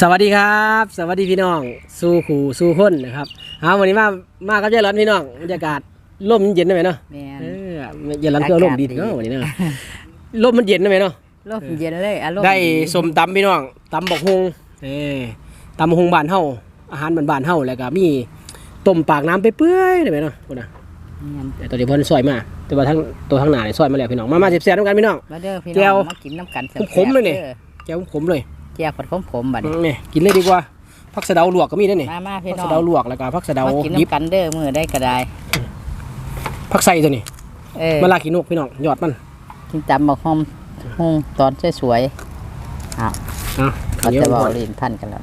สวัสดีครับ สวัสดีพี่น้อง สู้ขู่สู้คนนะครับเอาวันนี้มามากับเจ้าร้อนพี่น้องบรรยากาศลมเย็นได้ไหมเนาะแม่น เออเย็นร้อนเพื่อลมดีเนาะวันนี้เนาะลมมันเย็นได้ไหมเนาะลมเย็นเลยอารมณ์ได้สมตำพี่น้องตำบกฮงเออตำบกฮงบ้านเฮาอาหารบ้านๆเฮาแล้วก็มีต้มปากน้ำไปเปื่อยได้ไหมเนาะพุ่นน่ะแม่นแต่ตัวนี้เพิ่นซอยมา แต่ว่าทั้งตัวทั้งหน้าเนี่ยซอยมาแล้วพี่น้องมามาเสียบๆด้วยกันพี่น้อง มาเด้อพี่แก้น้อวงมากินน้ำกันแซ่บๆขมๆเลยนี่ด้อแก้วผมเลย แก้วผัดขมๆบัดนี้ นี่กินเลยดีกว่าผักสะเดาลวกก็มีด้วยนี่มามาพี่ผักน้อสะงเดาลวกแล้วก็ผักสะเดามากินยิบน้ำกันเด้อมื้อได้ก็ได้ ผักใส่ตัวนี้เออมะลาขีนกพี่น้องยอดมันกินตำบักหอมฮงตอนสวยๆอ้าวอะก็จะบอกลิ้นพันกันแล้ว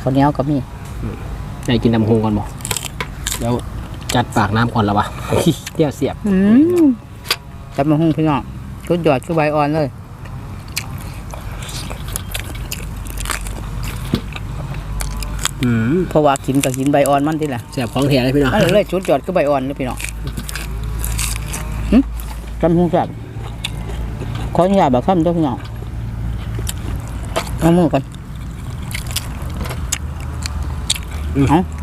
ข้าวเหนียวก็มีได้กินน้ำหงก่อนบ่เดี๋ยวจัดปากน้ำก่อนละวะ เดี๋ยวเสียบอืมตำบักหงพี่น้องชุดยอดคือใบอ่อนเลย อืม เพราะว่ากินก็กินใบอ่อนมันทีละเสียบของแท้เลยพี่น้องมันเลยชุดยอดคือใบอ่อนเลยพี่น้องหึตำบักหงแซ่บขออนุญาตแบบคำเด้อพี่น้องเอามือก่อน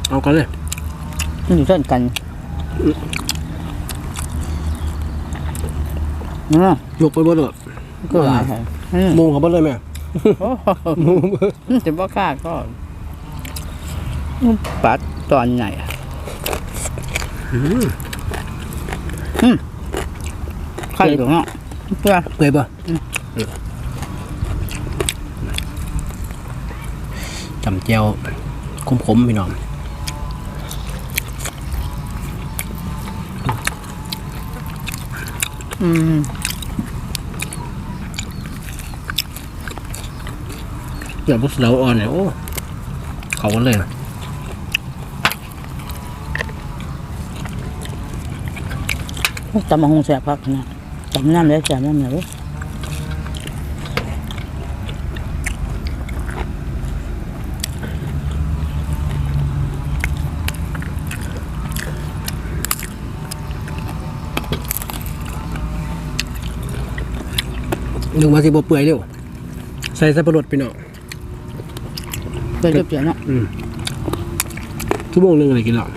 เอาก่อนเลยมันอยู่ต้นกันเนาะยกไปบนเลยก็หลายครับอืมมุงเขาบนเลยแม่โอ้โหจะบ่ค่าก็ ปัดตอนไหนอะอืมไข่ตัวเนาะเพื่อเปื่อยป่ะจำเจียวขมๆพี่น้องอืมเดี๋ยวพวกเราอ่อนเนี่ยโอ้เขากันเลยนะ ตำมะฮงแสบพักนะตำน้ำเลยแสบน้ำเลยนึกว่าสิบ่เปื่อยเร็วใส่สับปะรดพี่น้องเพื่อเรียบเสียเนาะอืมชั่วโมงหนึงอะไรกินหรอ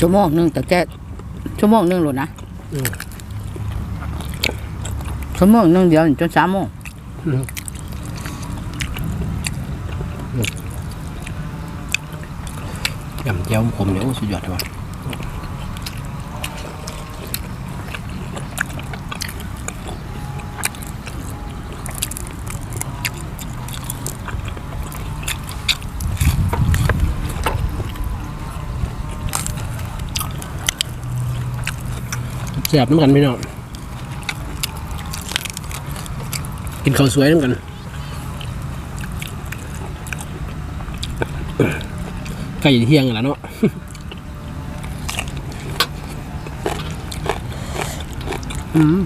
ชั่วโมงหนึงแต่แค่ชั่วโมงหนึงหลุดนะชั่วโมงหนึงเดียวจนสามโมงยำเจียวผมเนี่ยโอ้สุดยอดเลยว่ะ แซ่บน้ำกันพี่น้องกินข้าวสวยน้ำกันใกล้เที่ยงแล้วเนาะอืม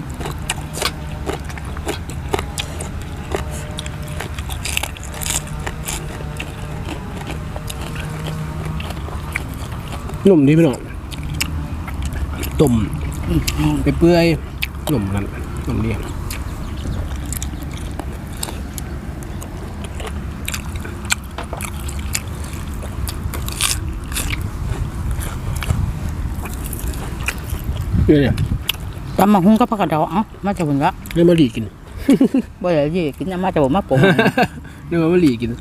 นุ่มดีพี่น้องต้ม ไปเปื่อยๆนุ่มกันนุ่มดีเนี่ยตำมะฮงก็พักกระเดาเอ้ามาจากหุ่นละเรื่องมะหลีกินบ่ได้ยี่กินน้ำมาจากบ่มาปงเรื่องมะหลีกิน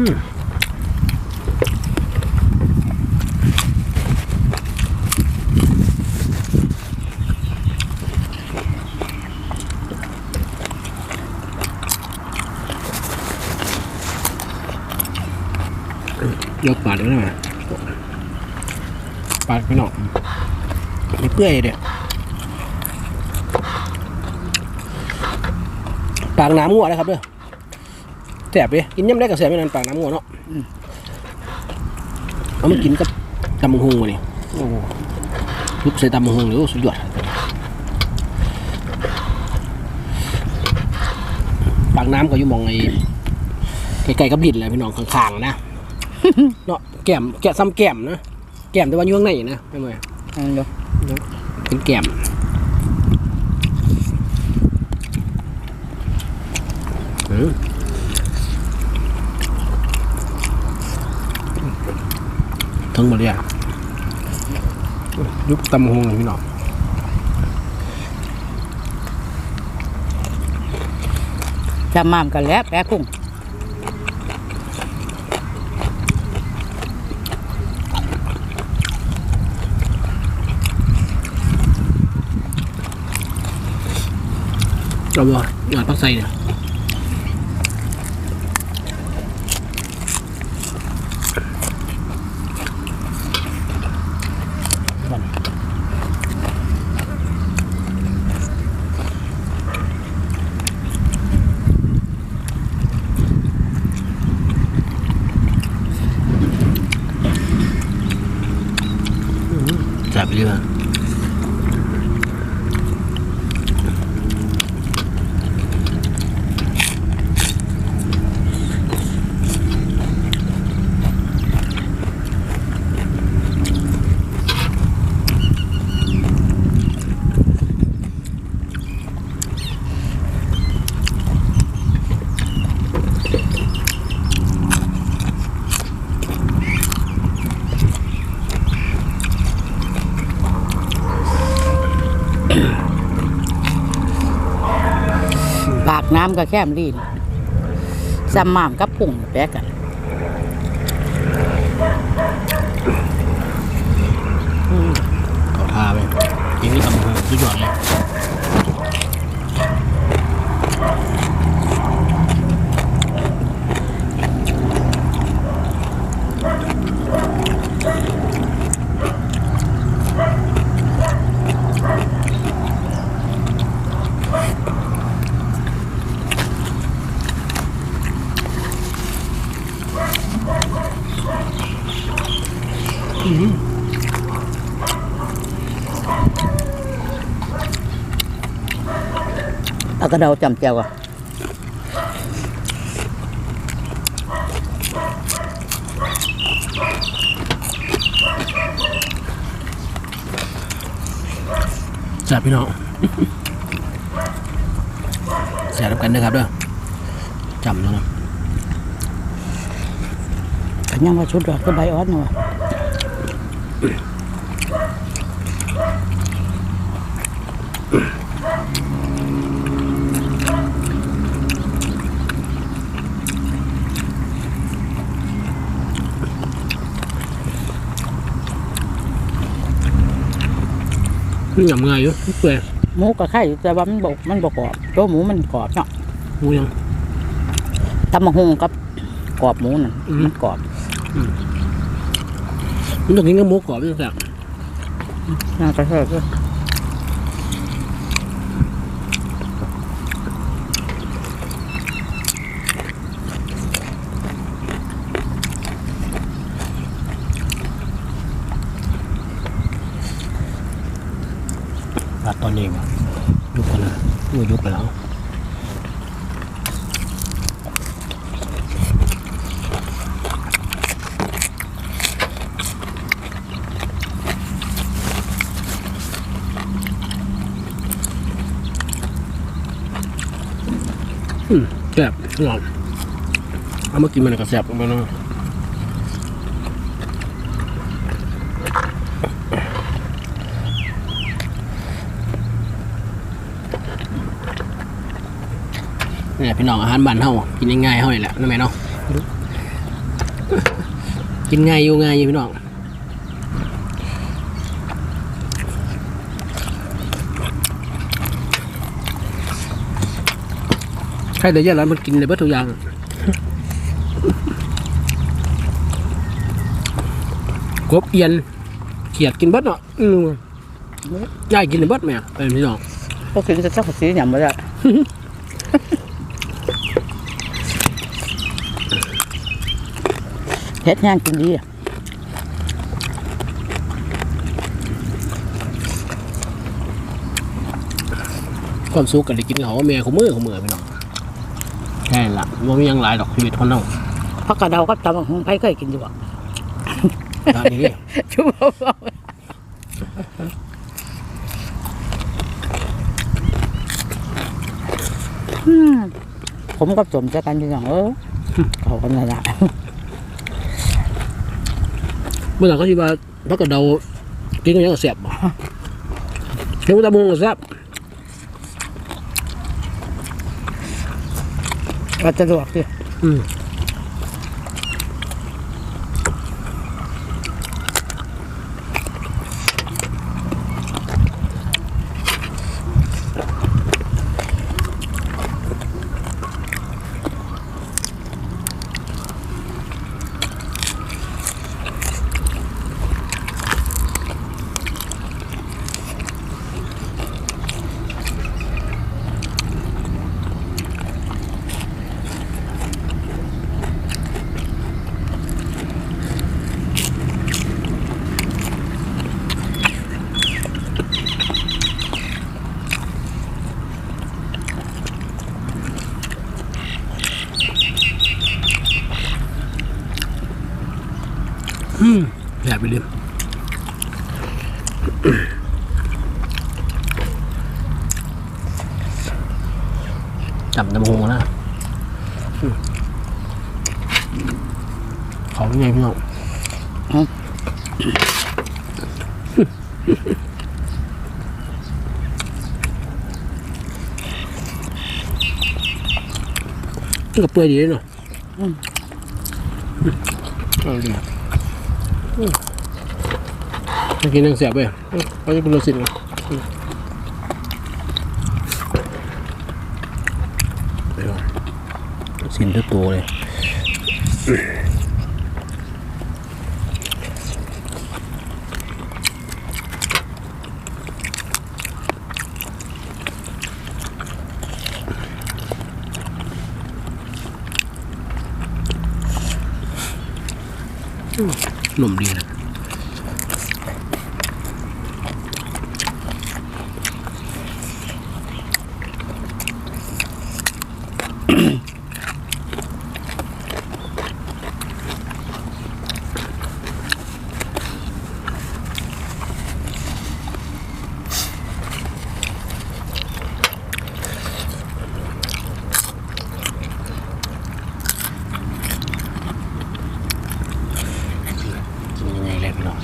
ยกปาดไว้หน่อยปาดไปหน่อยไม่เปื่อยเด็ดปากน้ำงัวนะครับเด้อ แสบดิกินย่ำได้กับแสบไม่นานปากน้ำงัวเนาะเอามากินกับตำบักหุงวะนี่โอ้โหยุบใส่ตำบักหงหรือสุดยอดปากน้ำก็อยู่หมองไอ้ไกลๆกับดินแหละพี่น้องข้างๆนะเนาะแก้มแกะซ้ำแก้มนะแก้มแต่ว่าอยู่ข้างในนะไม่เหมือนอันนี้เดี๋ยวเป็นแก้มอืม ทั้งหมดเลยอะยุบตำหงเลยพี่น้องจำมามกันแล้วแปะกุ้งเราบ่หยอดปักใส่เนี่ย จับไป ปากน้ำก็แค่มลีนจำมามกับกุ้งแปะกันเขาทาไปยิงนี่ตำบักหงสุดยอดเลย กระเดาจำเจียวอะจับพี่น้องแสบกันนะครับเด้อจำแล้วนะก็ยังว่าชุดดอกก็ใบอ่อนเนาะ นี่หยำเงยอยู่เปื่อยหมูก็ไข่แต่ว่ามันบกมันบกกรอบตัวหมูมันกรอบเนาะหมูยังตำมะฮงกับกรอบหมูนั่นอืมมันกรอบมันต้องกินกับหมูกรอบด้วยแซ่บน่ากระเท ตอนนี้วะยุบกันนะยุบยุบไปแล้วอืมแซ่บอร่อยเอามากินมันก็แซ่บมาเนาะ เนี่ยพี่น้องอาหารบ้านเฮากินง่ายๆเฮานี่แหละนั่นแหละเนาะกินง่ายอยู่ง่ายอยู่พี่น้องใครแต่เยอะแล้วมันกินเลยเบิดทุกอย่างกบเอียนเขียดกินเบิดเนาะอืมยายกินเลยเบิดไหมอะเป็นพี่น้องก็กินจะสักสีหยำมาได้ เฮ็ดย่างกินดีอะความสุขกันได้กินเขาแม่ขาเมื่อเขาเมื่อพี่น้องแค่ละว่ามียังหลายดอกชีวิตคนเน่าพักกระเดากับตำบัหงไผ่เคยกินอยู่บ่ตอนนี้ชุบเอาผมกับสมจะกันอยู่างเออเขากันเลยละ เมื่อหลังเขาคิดว่าพักกระเดากินกันยังกับแซ่บบ่เห็นว่าตะมุงกับแซ่บก็จะลวกสิอืมอืมแซ่บไปเลยจับตะมุงนะอืม เขาไงพี่น้องมันก็เปื่อยดีเลยเนาะอืมเอาดีอืมกินนังเสียบไปอืมเขาจะเป็นรสสินกันอืมเลยสินทุกตัวเลย หนุ่มดีนะกินยังไงเลยพี่น้อง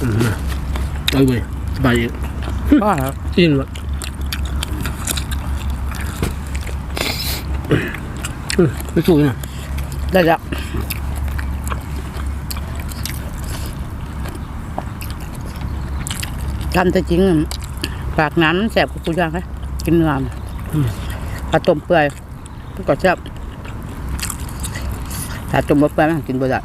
อืม เอาไปสบายดีก็ครับกินวะอืมไม่สู้นะได้แล้วทำแต่จริงอะปากน้ำมันแสบกว่ากูย่างเลยกินเนื้อมันปลาต้มเปื่อยมันก็แซ่บถ้าต้มบ่เปื่อยมันกินบ่ได้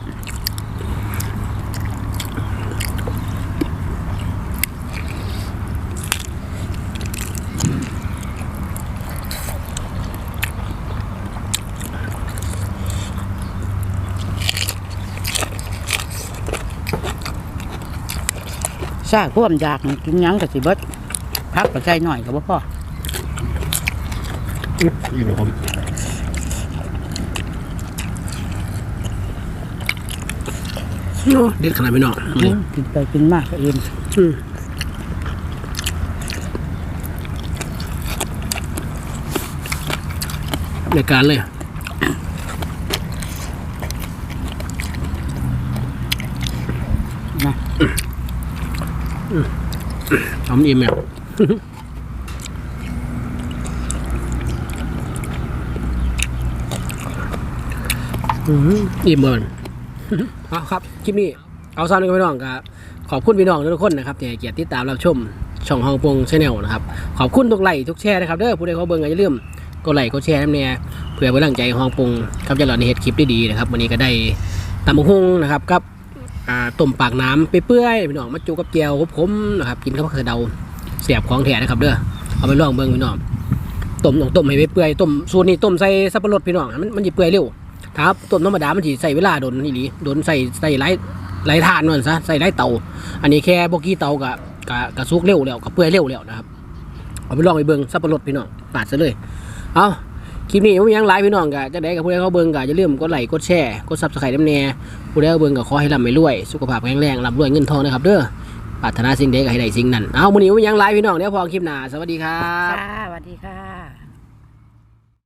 ซาความอยากนี่กินหยังก็สิเบิดพักก็ใส่หน่อยก็บ่พออืมอยู่ในผมโอ้เด็ดขนาดไม่นอนอืมกินไปกินมากก็เองอืมรายการเลย ทำอิ่มแมวอิ่มเบิร์นเอาครับ คลิปนี้ เอาซ้ำกันพี่น้องครับ ขอบคุณพี่น้องทุกคนนะครับที่ให้เกียรติติดตามรับชม ช่องฮองปงชาแนลนะครับ ขอบคุณทุกไลค์ทุกแชร์นะครับเด้อผู้ใดเขาเบิ่งก็อย่าลืมกดไลค์กดแชร์น้ำเนี่ยเพื่อเป็นกำลังใจให้ฮองปงครับจะหลอดในเฮ็ดคลิปได้ดีนะครับ วันนี้ก็ได้ตำบักหุ่งนะครับกับอ่า ต้มปากน้ำเปื่อยๆพี่น้องมาจูกับเจียวผมนะครับกินข้าวผัดเดาเสียบของแท้นะครับเด้อเอาไปลองเบิ่งพี่น้องต้มต้องต้มให้เปื่อยต้มสูตรนี้ต้มใส่สับปะรดพี่น้องมันมันสิเปื่อยเร็วถ้าต้มธรรมดามันสิใส่เวลาโดนนี่หลีโดนใส่ใส่หลายหลายทานนั่นซะใส่หลายเตาอันนี้แค่บกี่เตาก็ก็ก็สุกเร็วแล้วก็เปื่อยเร็วแล้วนะครับเอาไปลองไปเบิ่งสับปะรดพี่น้องปาดซะเลยเอา คลิปนี้ผมยังไลฟ์พี่น้องกะจะได้กับผู้ใดเขาเบิ่งกะอย่าลืมกดไลค์กดแชร์กดซับสไครต์น้ำแน่ผู้ใดเขาเบิ่งกะขอให้ร่ำให้รวย สุขภาพแข็งแรงร่ำรวยเงินทองนะครับเด้อปรารถนาสิ่งใดก็ให้ได้สิ่งนั้นเอามื้อนี้ผมยังไลฟ์พี่น้องเดี๋ยวพอคลิปหน้าสวัสดีครับ ค่ะสวัสดีค่ะ